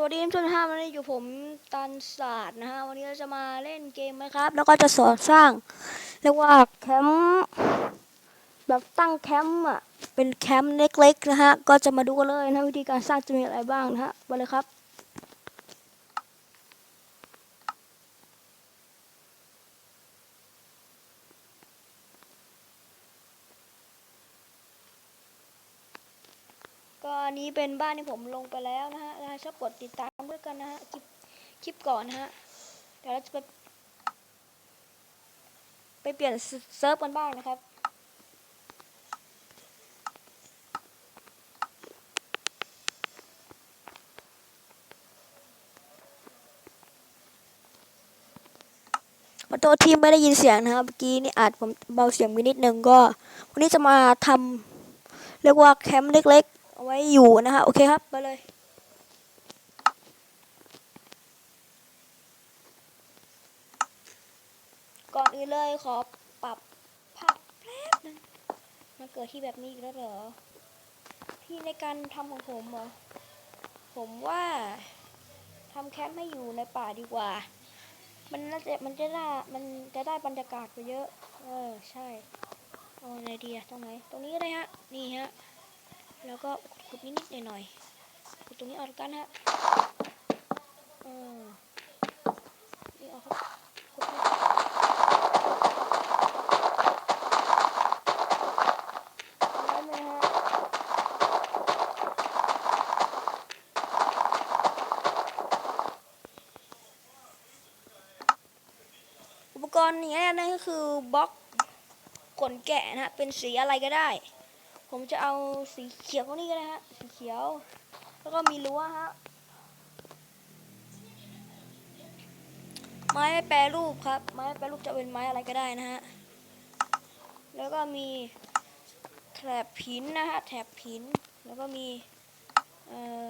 สวัสดีทุกท่านวันนี้อยู่ผมตันศาสตร์นะฮะวันนี้เราจะมาเล่นเกมนะครับ แล้วก็จะสอนสร้างเรียกว่าแคมป์แบบตั้งแคมป์อะเป็นแคมป์เล็กๆนะฮะก็จะมาดูกันเลยนะวิธีการสร้างจะมีอะไรบ้างนะฮะมาเลยครับ ก็อันนี้เป็นบ้านที่ผมลงไปแล้วนะฮะ ชอบกดติดตามด้วยกันนะฮะคลิปคลิปก่อนนะฮะเดี๋ยวเราจะไปไปเปลี่ยนเซิร์ฟกันบ้างนะครับขอโทษที่ไม่ได้ยินเสียงนะครับเมื่อกี้นี่อาจผมเบาเสียงไปนิดนึงก็ วันนี้จะมาทำเรียกว่าแคมป์เล็กๆเอาไว้อยู่นะฮะโอเคครับไปเลย ก่อนอื่นเลยขอปรับภาพแป๊บนึงมาเกิดที่แบบนี้อีกแล้วเหรอที่ในการทำของผมเหรอ ผมว่าทำแคมป์ให้อยู่ในป่าดีกว่า มันน่าจะมันจะได้มันจะได้บรรยากาศไปเยอะ เออใช่เอาไงดีอะตรงไหน ตรงนี้ก็ได้ฮะ นี่ฮะ แล้วก็ขุดนิดๆหน่อยๆขุดตรงนี้ออกกันฮะ เออนี่เอาครับขุดนิดได้ไหมฮะ กรณ์นี้นั่นก็คือบล็อกขนแกะนะฮะเป็นสีอะไรก็ได้ ผมจะเอาสีเขียวพวกนี้ก็ได้ฮะสีเขียว แล้วก็มีรั้วฮะไม้แปรรูปครับ ไม้แปรรูปจะเป็นไม้อะไรก็ได้นะฮะแล้วก็มีแถบผินนะฮะแถบผินแล้วก็มีเอ่อ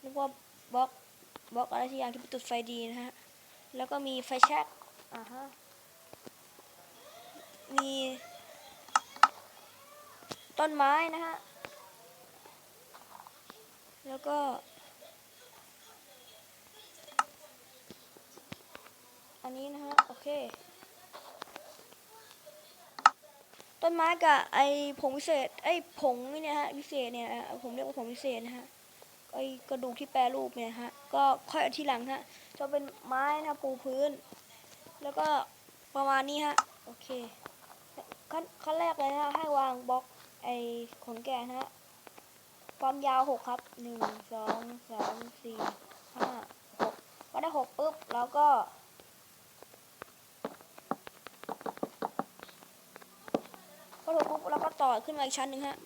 เรียกว่าบล็อกบล็อกอะไรที่อย่างที่เป็นจุดไฟดีนะฮะแล้วก็มีไฟแช็ก อ่าฮะ มี ต้นไม้นะฮะ แล้วก็ อันนี้นะฮะ โอเค ต้นไม้กับไอ้ผงวิเศษ ไอ้ผงนี่เนี่ยฮะวิเศษเนี่ยผมเรียกว่าผงวิเศษนะฮะไอ้กระดูกที่แปรรูปเนี่ยฮะ ก็ค่อยเอาทีหลังฮะ จะเป็นไม้นะปูพื้น แล้วก็ประมาณนี้ฮะ โอเค ขั้นขั้นแรกเลยนะฮะให้วางบล็อกไอขนแกะนะฮะ ความยาวหกครับหนึ่งสองสามสี่ห้าหกพอได้หกปุ๊บแล้วก็ พอถูกปุ๊บแล้วก็ต่อขึ้นมาอีกชั้นหนึ่งฮะ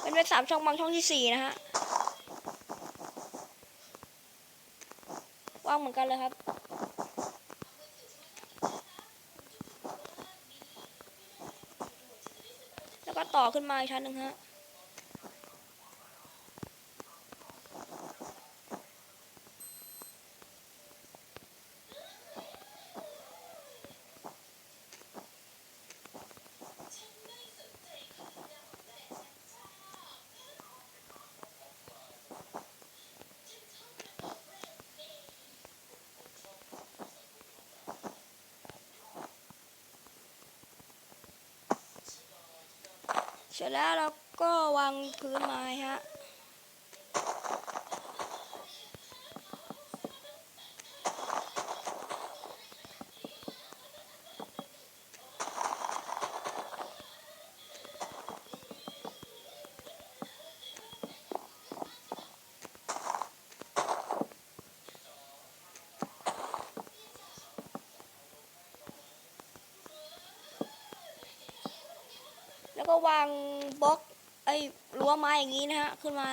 เป็นเป็น สามช่องบางช่องที่สี่นะฮะว่างเหมือนกันเลยครับแล้วก็ต่อขึ้นมาอีกชั้นหนึ่งฮะ เสร็จแล้วเราก็วางพื้นไม้ฮะ ก็วางบล็อกไอ้รั้วไม้อย่างนี้นะฮะขึ้นมา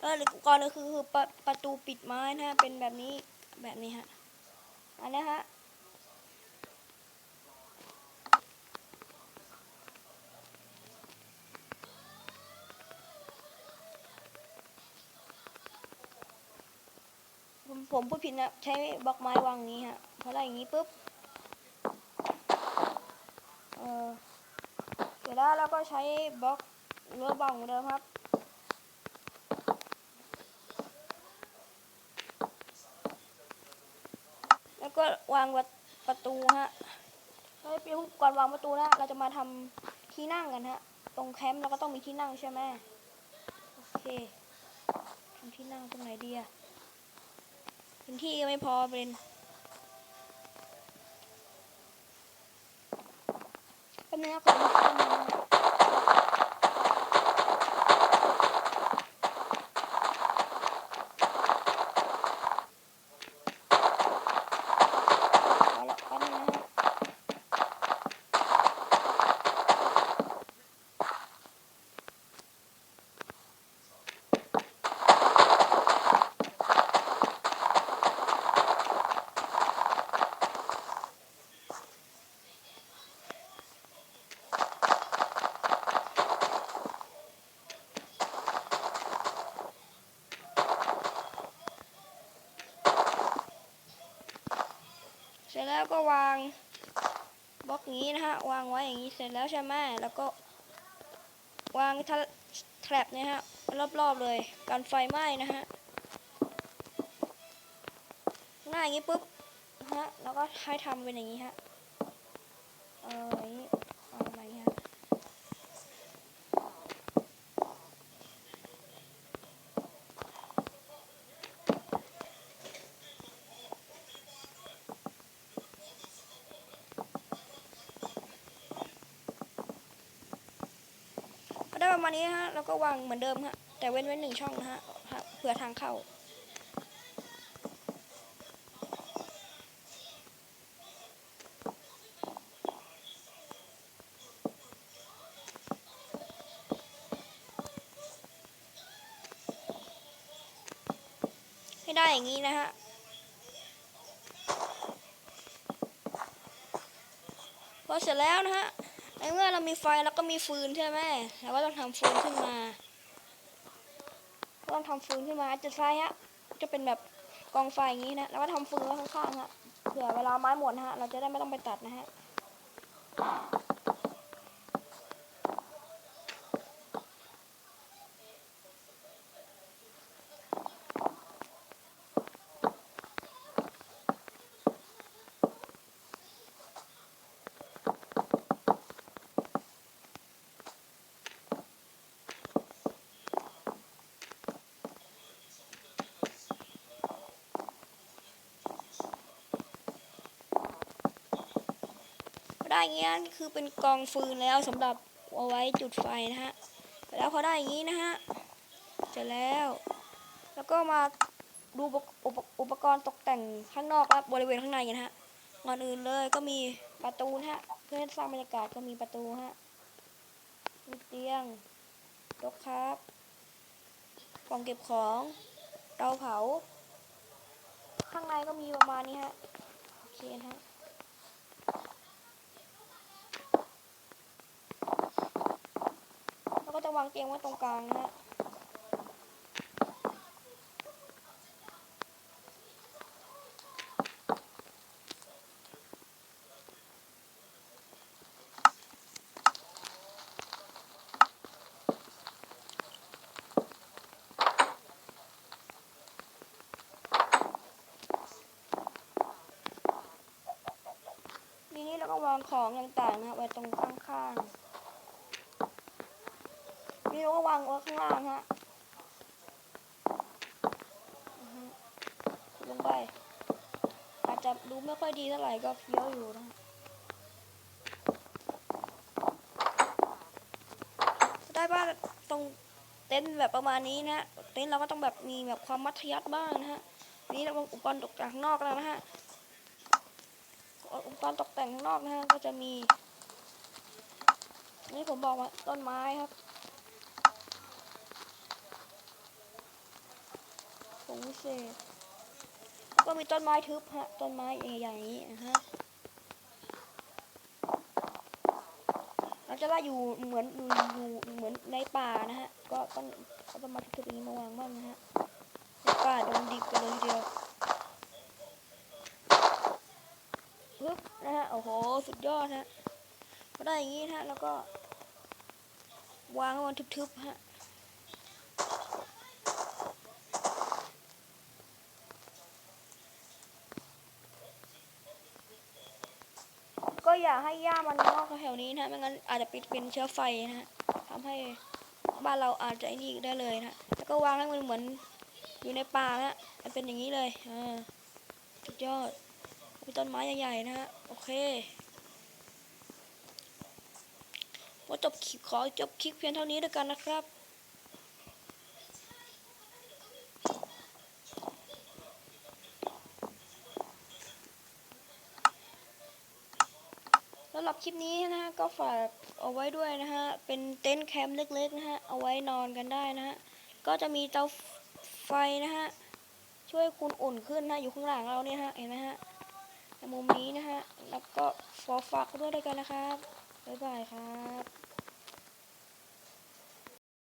เออหรือก่อนก็คือคือประประตูปิดไม้นะฮะเป็นแบบนี้แบบนี้ฮะอันนี้ฮะผมผมพูดผิดนะใช้บล็อกไม้วางอย่างนี้ฮะพอได้อย่างนี้ปุ๊บ เออเสร็จ แล้วเราก็ใช้บล็อกเรือบองเหมือนเดิมครับแล้วก็วางประประตูฮะเฮ้ยพี่ก่อนวางประตูนะเราจะมาทำที่นั่งกันฮะ ตรงแคมป์เราก็ต้องมีที่นั่งใช่ไหมโอเคทำที่นั่งตรงไหนดีอะพื้นที่ก็ไม่พอเป็น แป๊บนึงนะขอดูข้อมูลนะเอาละแป๊บนึงนะฮะ เสร็จ แล้วก็วางบล็อกนี้นะฮะ วางไว้อย่างนี้เสร็จแล้วใช่ไหมแล้วก็ วางแทรปนะฮะรอบๆเลยกันไฟไหม้นะฮะหน้าอย่างนี้ปุ๊บนะฮะแล้วก็ให้ทำเป็นอย่างนี้ฮะเอออย่างนี้เอามาอย่างนี้ฮะ ก็ได้ ประมาณนี้ฮะแล้วก็วางเหมือนเดิมฮะแต่เว้นไว้หนึ่งช่องนะฮะฮะเผื่อทางเข้าให้ได้อย่างนี้นะฮะพอเสร็จแล้วนะฮะ ในเมื่อเรามีไฟแล้วก็มีฟืนใช่ไหมเราก็ต้องทำฟืนขึ้นมา ต้องทำฟืนขึ้นมาจุดไฟฮะ จะเป็นแบบกองไฟอย่างนี้นะ แล้วก็ทำฟืนไว้ข้างๆฮะ เผื่อเวลาไม้หมดฮะ เราจะได้ไม่ต้องไปตัดนะฮะ ได้อย่างเงี้ยคือเป็นกองฟืนแล้วสำหรับเอาไว้จุดไฟนะฮะแล้วพอได้อย่างนี้นะฮะเสร็จแล้ว แล้วก็มาดูอุปกรณ์ตกแต่งข้างนอกและบริเวณข้างในกันฮะก่อนอื่นเลยก็มีประตูฮะ เพื่อสร้างบรรยากาศก็มีประตูฮะมีเตียงโต๊ะครับกล่องเก็บของเตาเผา ข้างในก็มีประมาณนี้ฮะ โอเคฮะ แล้วก็ จะวางเตียงไว้ตรงกลางนะทีนี้เราก็วางของต่างๆนะไว้ตรงข้างๆ นี่เราก็วางไว้ข้างล่างฮะลงไป อาจจะดูไม่ค่อยดีเท่าไหร่ก็เฟี้ยวอยู่นะได้บ้านตรงเต็นท์แบบประมาณนี้นะฮะเต็นท์เราก็ต้องแบบมีแบบความมัธยัสถ์บ้างนะฮะนี่เราอุปกรณ์ตกแต่งข้างนอกแล้วนะฮะอุปกรณ์ตกแต่งข้างนอกนะฮะก็จะมีนี่ผมบอกว่าต้นไม้ครับ ผงวิเศษ ก็มีต้นไม้ทึบฮะ ต้นไม้ใหญ่ๆอย่างนี้นะฮะ เราจะได้อยู่เหมือนอยู่อยู่เหมือนในป่านะฮะ ก็ต้องเอาต้นไม้ทึบๆอย่างนี้มาวางบ้างนะฮะ ในป่าดงดิบกันเลยทีเดียวปึ๊บนะฮะ โอ้โห สุดยอดฮะก็ได้อย่างนี้นะฮะ แล้วก็วางไว้บนทึบๆฮะ ก็อย่าให้หญ้ามันงอกแถ วนี้นะไม่งั้นอาจจะปิดเป็นเชื้อไฟนะฮะทำให้บ้านเราอาจจะอ้นี่ได้เลยนะฮะแล้วก็วางให้มันเหมือนอยู่ในป่านะฮะมันเป็นอย่างนี้เลยอ่าสุดยอดมีต้นไม้ใหญ่ๆนะฮะโอเคว่าจบคลิปขอจบคลิปเพียงเท่านี้แล้วกันนะครับำหรับคลิปนี้นะฮะก็ฝากเอาไว้ด้วยนะฮะเป็นเต็นท์แคมป์เล็กๆนะฮะเอาไว้นอนกันได้นะฮะก็จะมีเตาไฟนะฮะช่วยคุณอุ่นขึ้นนะอยู่ข้างหลังเราเนี่ยฮะเห็นไหมฮะในมุมนี้นะฮะแล้วก็ขอฝากด้วยด้วยกันนะครับบ๊ายบายครับ